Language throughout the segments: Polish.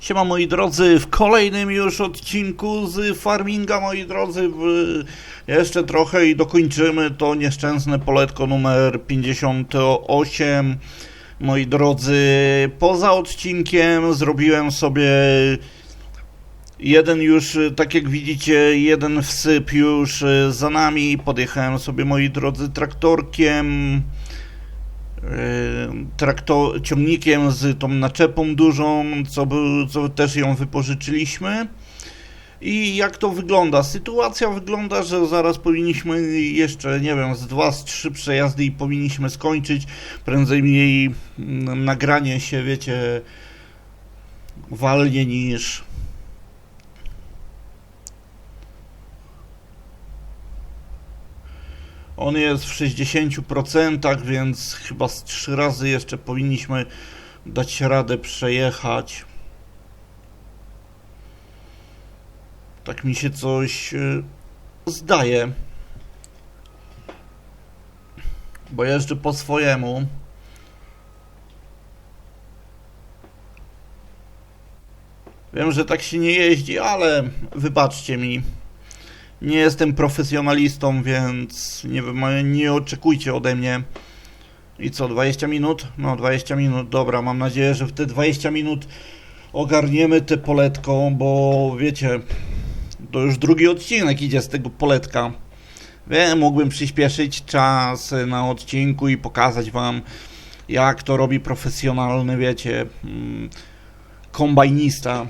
Siema moi drodzy, w kolejnym już odcinku z farminga moi drodzy, jeszcze trochę i dokończymy to nieszczęsne poletko numer 58. Moi drodzy, poza odcinkiem zrobiłem sobie jeden już, tak jak widzicie, jeden wsyp już za nami. Podjechałem sobie moi drodzy traktorkiem traktor, ciągnikiem z tą naczepą dużą, co, był, co też ją wypożyczyliśmy. I jak to wygląda? Sytuacja wygląda, że zaraz powinniśmy jeszcze, nie wiem, z dwa, z trzy przejazdy i powinniśmy skończyć. Prędzej mniej nagranie się, wiecie, walnie niż On jest w 60%, więc chyba z trzy razy jeszcze powinniśmy dać radę przejechać. Tak mi się coś y, zdaje. Bo jeżdżę po swojemu. Wiem, że tak się nie jeździ, ale wybaczcie mi. Nie jestem profesjonalistą, więc nie, nie oczekujcie ode mnie. I co, 20 minut? No, 20 minut, dobra. Mam nadzieję, że w te 20 minut ogarniemy te poletką, bo wiecie, to już drugi odcinek idzie z tego poletka. Wiem, mógłbym przyspieszyć czas na odcinku i pokazać wam, jak to robi profesjonalny, wiecie, mm, kombajnista.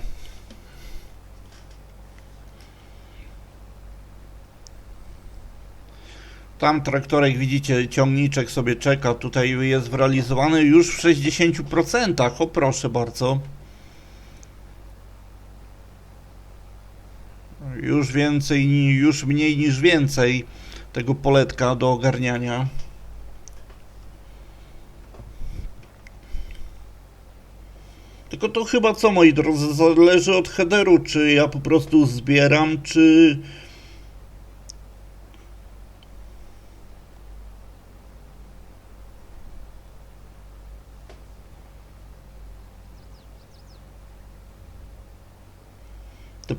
Tam traktorek, widzicie, ciągniczek sobie czeka, tutaj jest realizowany już w 60%. O proszę bardzo. Już więcej, już mniej niż więcej tego poletka do ogarniania. Tylko to chyba co, moi drodzy, zależy od headeru, czy ja po prostu zbieram, czy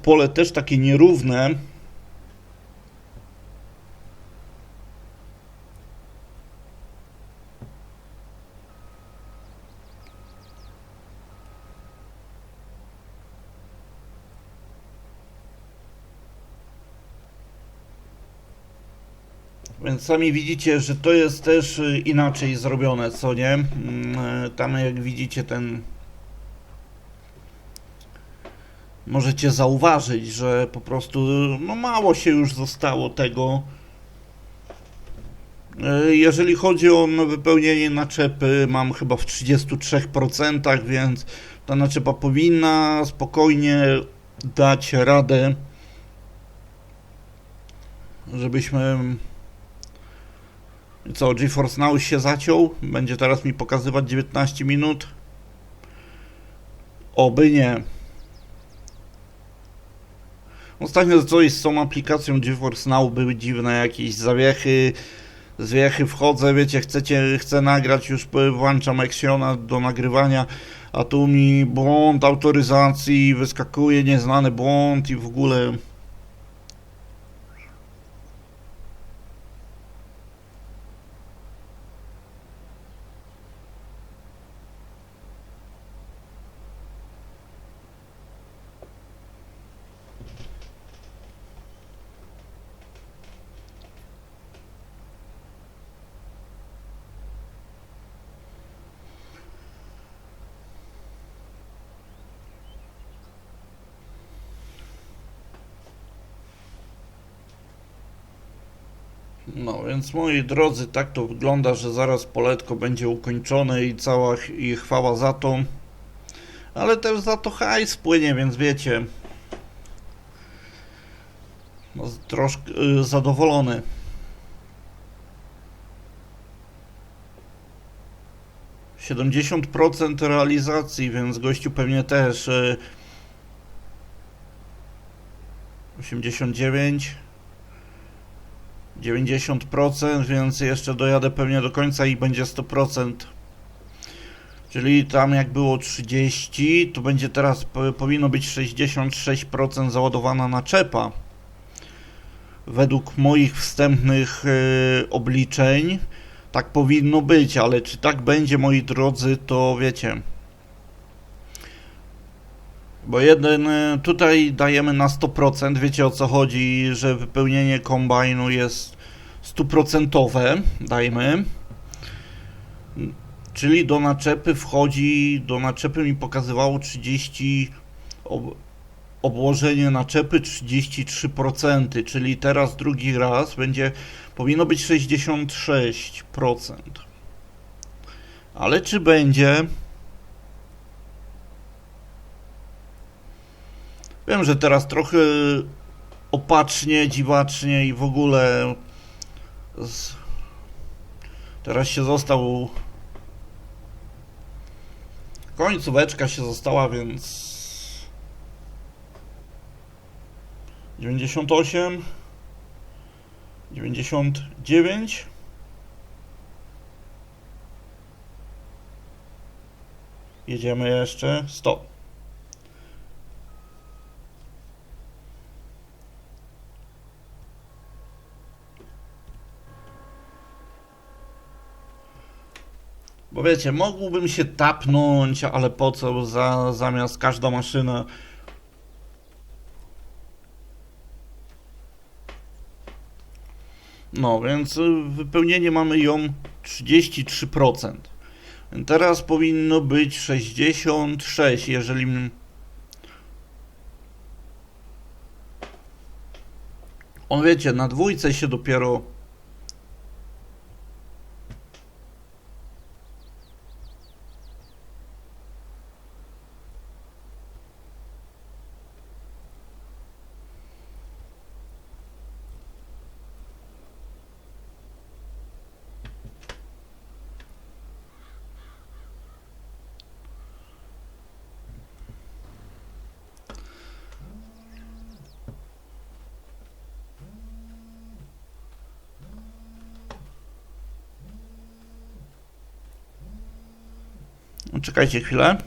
pole też takie nierówne. Więc sami widzicie, że to jest też inaczej zrobione, co nie? Mm, e, tam jak widzicie ten możecie zauważyć, że po prostu no mało się już zostało tego. E, jeżeli chodzi o wypełnienie naczepy, mam chyba w 33%, więc ta naczepa powinna spokojnie dać radę, żebyśmy. Co, GeForce Now się zaciął? Będzie teraz mi pokazywać 19 minut? Oby nie. Ostatnio coś z tą aplikacją GeForce Now były dziwne jakieś zawiechy, zwiechy, wchodzę, wiecie, chcecie, chcę nagrać, już włączam Axiona do nagrywania, a tu mi błąd autoryzacji, wyskakuje nieznany błąd i w ogóle No więc moi drodzy, tak to wygląda, że zaraz poletko będzie ukończone i cała i chwała za to. Ale też za to hajs płynie, więc wiecie. No, troszkę y, zadowolony. Siedemdziesiąt procent realizacji, więc gościu pewnie też y, osiemdziesiąt dziewięć 90%, więc jeszcze dojadę pewnie do końca i będzie 100%. Czyli tam jak było 30, to będzie teraz po- powinno być 66% załadowana naczepa. Według moich wstępnych e, obliczeń tak powinno być, ale czy tak będzie, moi drodzy, to wiecie. Bo jeden e, tutaj dajemy na 100%, wiecie o co chodzi, że wypełnienie kombajnu jest stuprocentowe, dajmy. Czyli do naczepy wchodzi, do naczepy mi pokazywało 30, ob, obłożenie naczepy 33%, czyli teraz drugi raz będzie, powinno być 66%. Ale czy będzie? Wiem, że teraz trochę opacznie, dziwacznie i w ogóle z... teraz się został końcóweczka się została, więc 98 99 Jedziemy jeszcze. 100 Bo wiecie, mógłbym się tapnąć, ale po co za, zamiast każda maszyna. No, więc y, wypełnienie mamy ją 33%. Teraz powinno być 66, jeżeli. On wiecie, na dwójce się dopiero Czekajcie chwilę.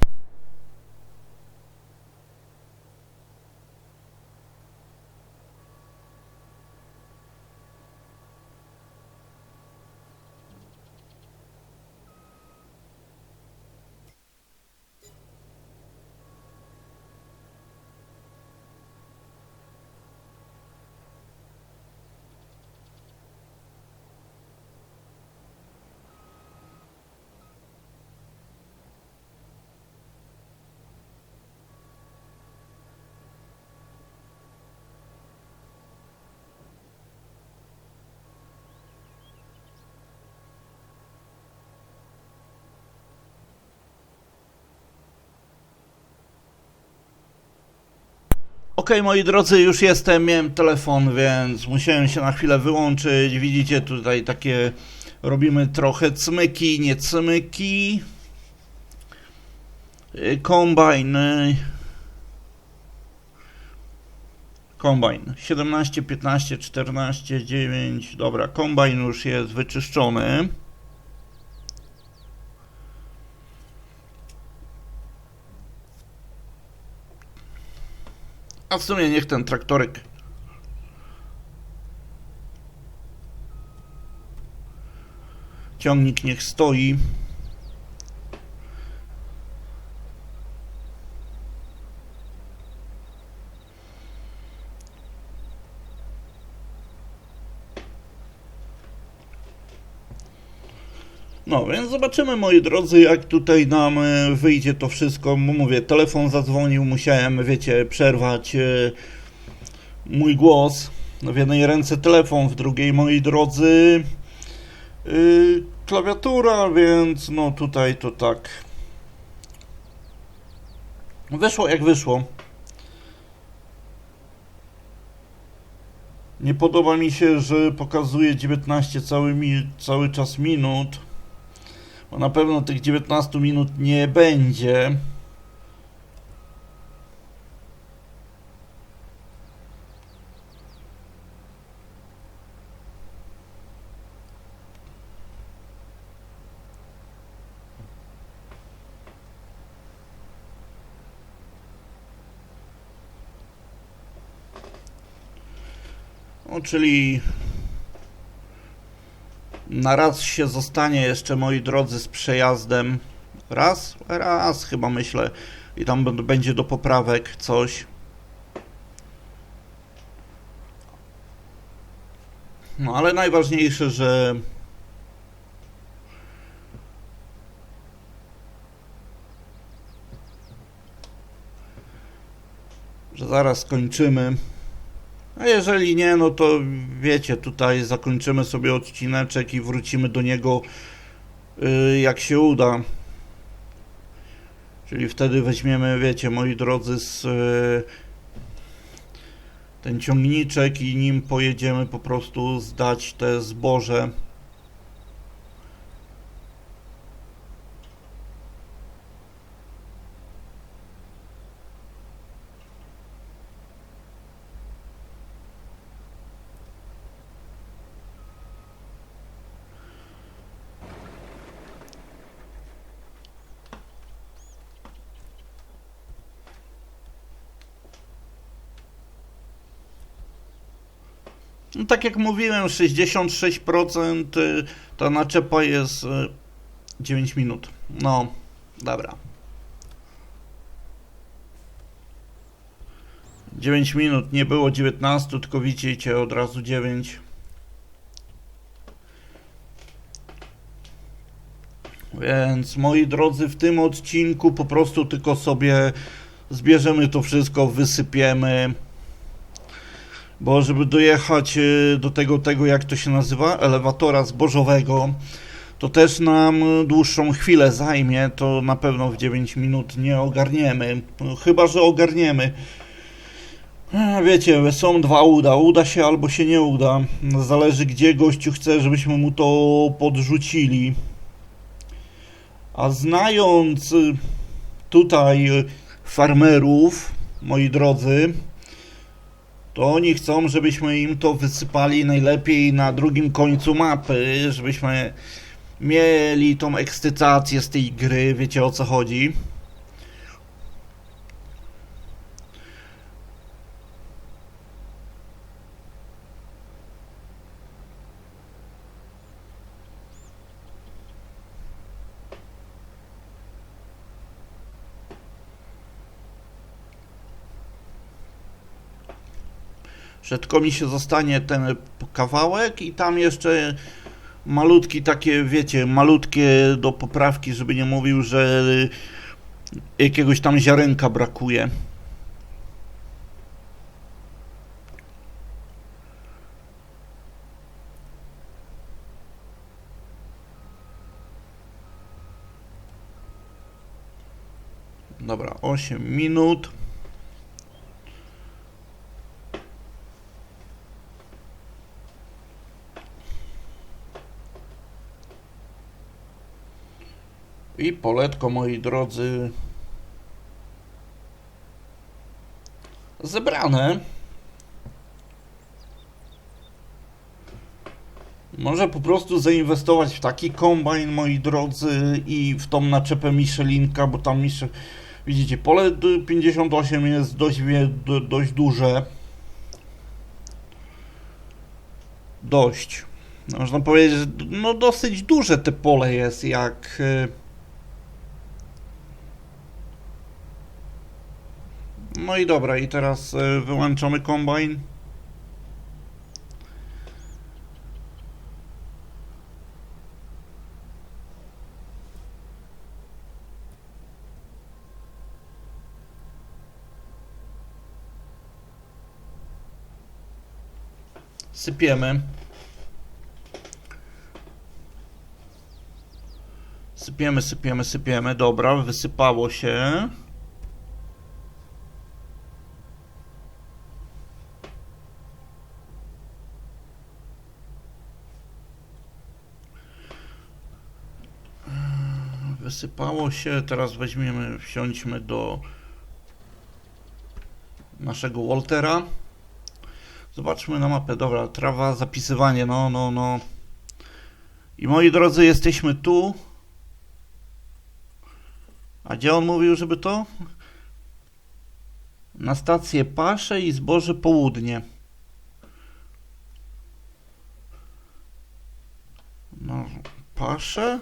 Okej, moi drodzy, już jestem, miałem telefon, więc musiałem się na chwilę wyłączyć. Widzicie tutaj takie, robimy trochę cmyki, nie cmyki. Y, Kombajn. Kombajn 17, 15, 14, 9. Dobra, kombajn już jest wyczyszczony. A w sumie niech ten traktorek. Ciągnik niech stoi. No, więc zobaczymy, moi drodzy, jak tutaj nam e, wyjdzie to wszystko. Mówię, telefon zadzwonił, musiałem, wiecie, przerwać e, mój głos. W jednej ręce telefon, w drugiej, moi drodzy, y, klawiatura, więc no tutaj to tak. Wyszło jak wyszło. Nie podoba mi się, że pokazuje 19 cały, mi, cały czas minut bo na pewno tych 19 minut nie będzie. No, czyli na raz się zostanie jeszcze, moi drodzy, z przejazdem. Raz? Raz chyba myślę. I tam będzie do poprawek coś. No ale najważniejsze, że że zaraz skończymy. A jeżeli nie, no to wiecie, tutaj zakończymy sobie odcineczek i wrócimy do niego y, jak się uda. Czyli wtedy weźmiemy, wiecie, moi drodzy, z y, ten ciągniczek i nim pojedziemy po prostu zdać te zboże. No, tak jak mówiłem, 66% y, ta naczepa jest y, 9 minut. No, dobra. 9 minut, nie było 19, tylko widzicie od razu 9. Więc moi drodzy, w tym odcinku po prostu tylko sobie zbierzemy to wszystko, wysypiemy. Bo żeby dojechać y, do tego, tego jak to się nazywa, elewatora zbożowego, to też nam y, dłuższą chwilę zajmie, to na pewno w 9 minut nie ogarniemy. Chyba, że ogarniemy. E, Wiecie, są dwa uda. Uda się albo się nie uda. Zależy gdzie gościu chce, żebyśmy mu to podrzucili. A znając y, tutaj farmerów, moi drodzy, to oni chcą, żebyśmy im to wysypali najlepiej na drugim końcu mapy, żebyśmy mieli tą ekscytację z tej gry, wiecie o co chodzi. Że tylko mi się zostanie ten kawałek i tam jeszcze malutki takie, wiecie, malutkie do poprawki, żeby nie mówił, że jakiegoś tam ziarenka brakuje. Dobra, 8 minut. I poletko, moi drodzy, zebrane. Może po prostu zainwestować w taki kombajn, moi drodzy, i w tą naczepę Michelinka, bo tam Michel... Widzicie, pole d- 58 jest dość, dość duże. Dość. Można powiedzieć, że no dosyć duże te pole jest, jak... No i dobra, i teraz y, wyłączamy kombajn. Sypiemy. Sypiemy, sypiemy, sypiemy. Dobra, wysypało się. sypało się. Teraz weźmiemy, wsiądźmy do naszego Waltera. Zobaczmy na mapę. Dobra, trawa, zapisywanie, no, no, no. I moi drodzy, jesteśmy tu. A gdzie on mówił, żeby to? Na stację pasze i zboże południe. No, pasze?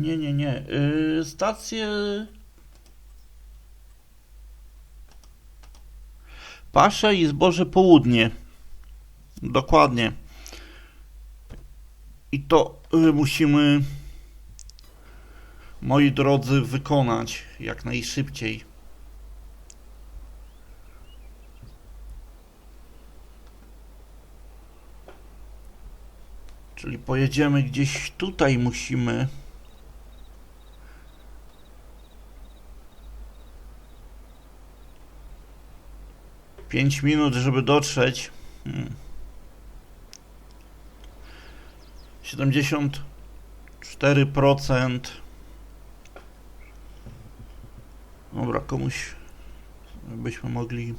Nie, nie, nie. Yy, stacje. Pasze i zboże południe. Dokładnie. I to y, musimy, moi drodzy, wykonać jak najszybciej. Czyli pojedziemy gdzieś tutaj, musimy. Pięć minut, żeby dotrzeć. Hmm. 74%. Dobra, komuś byśmy mogli.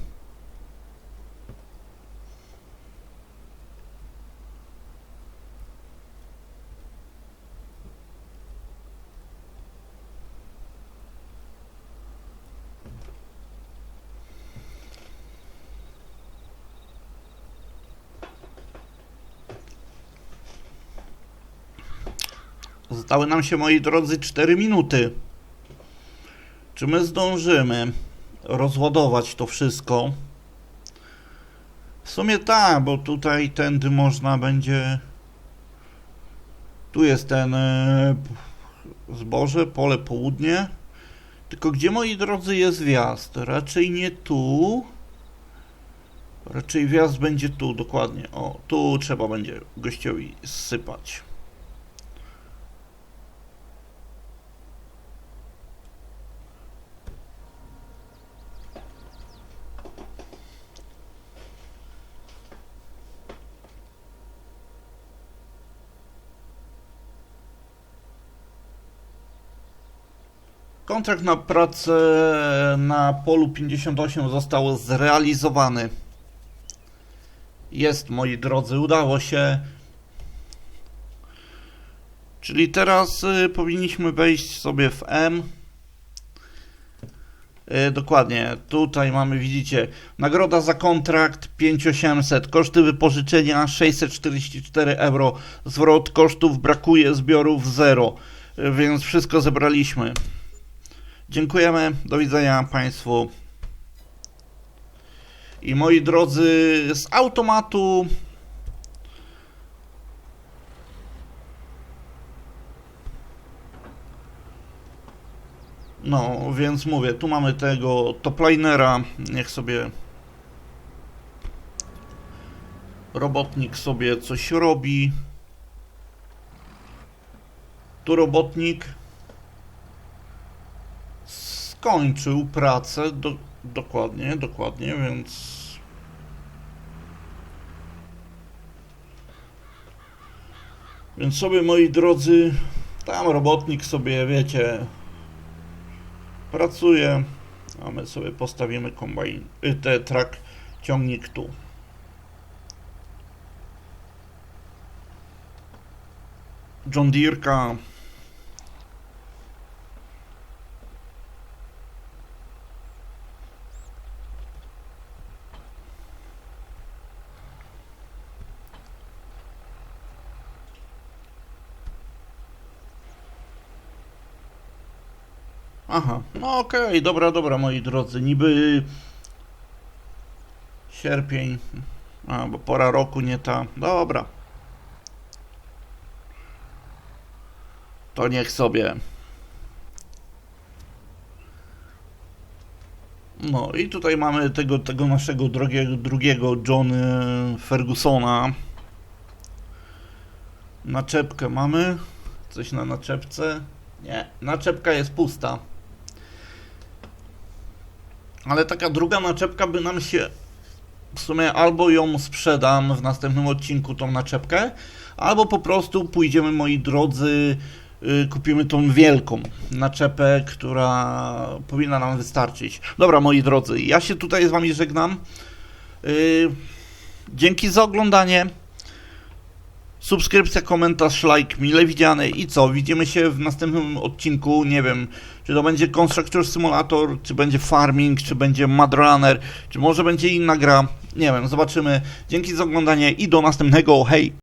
Zostały nam się, moi drodzy, 4 minuty. Czy my zdążymy rozładować to wszystko? W sumie tak, bo tutaj tędy można będzie. Tu jest ten e, zboże, pole południe. Tylko gdzie, moi drodzy, jest wjazd? Raczej nie tu. Raczej wjazd będzie tu, dokładnie. O, tu trzeba będzie gościowi sypać. Kontrakt na pracę na polu 58 został zrealizowany. Jest, moi drodzy, udało się. Czyli teraz y, powinniśmy wejść sobie w M. Y, dokładnie, tutaj mamy, widzicie, nagroda za kontrakt 5800, koszty wypożyczenia 644 euro, zwrot kosztów brakuje, zbiorów 0, y, więc wszystko zebraliśmy. Dziękujemy, do widzenia Państwu. I moi drodzy, z automatu No, więc mówię, tu mamy tego toplinera, niech sobie robotnik sobie coś robi. Tu robotnik skończył pracę, do, dokładnie, dokładnie, więc... Więc sobie, moi drodzy, tam robotnik sobie, wiecie, pracuje, a my sobie postawimy kombajn, y, te trak, ciągnik tu. John Deerka Aha, no okej, dobra, dobra, moi drodzy, niby sierpień, a, bo pora roku nie ta, dobra. To niech sobie. No i tutaj mamy tego, tego naszego drogiego, drugiego John Fergusona. Naczepkę mamy. Coś na naczepce. Nie, naczepka jest pusta. Ale taka druga naczepka by nam się w sumie albo ją sprzedam w następnym odcinku tą naczepkę, albo po prostu pójdziemy moi drodzy y, kupimy tą wielką naczepę, która powinna nam wystarczyć. Dobra, moi drodzy, ja się tutaj z wami żegnam. Y, Dzięki za oglądanie. Subskrypcja, komentarz, like mile widziany i co? Widzimy się w następnym odcinku. Nie wiem, czy to będzie Constructor Simulator, czy będzie Farming, czy będzie Mad Runner, czy może będzie inna gra. Nie wiem, zobaczymy. Dzięki za oglądanie i do następnego. Hej!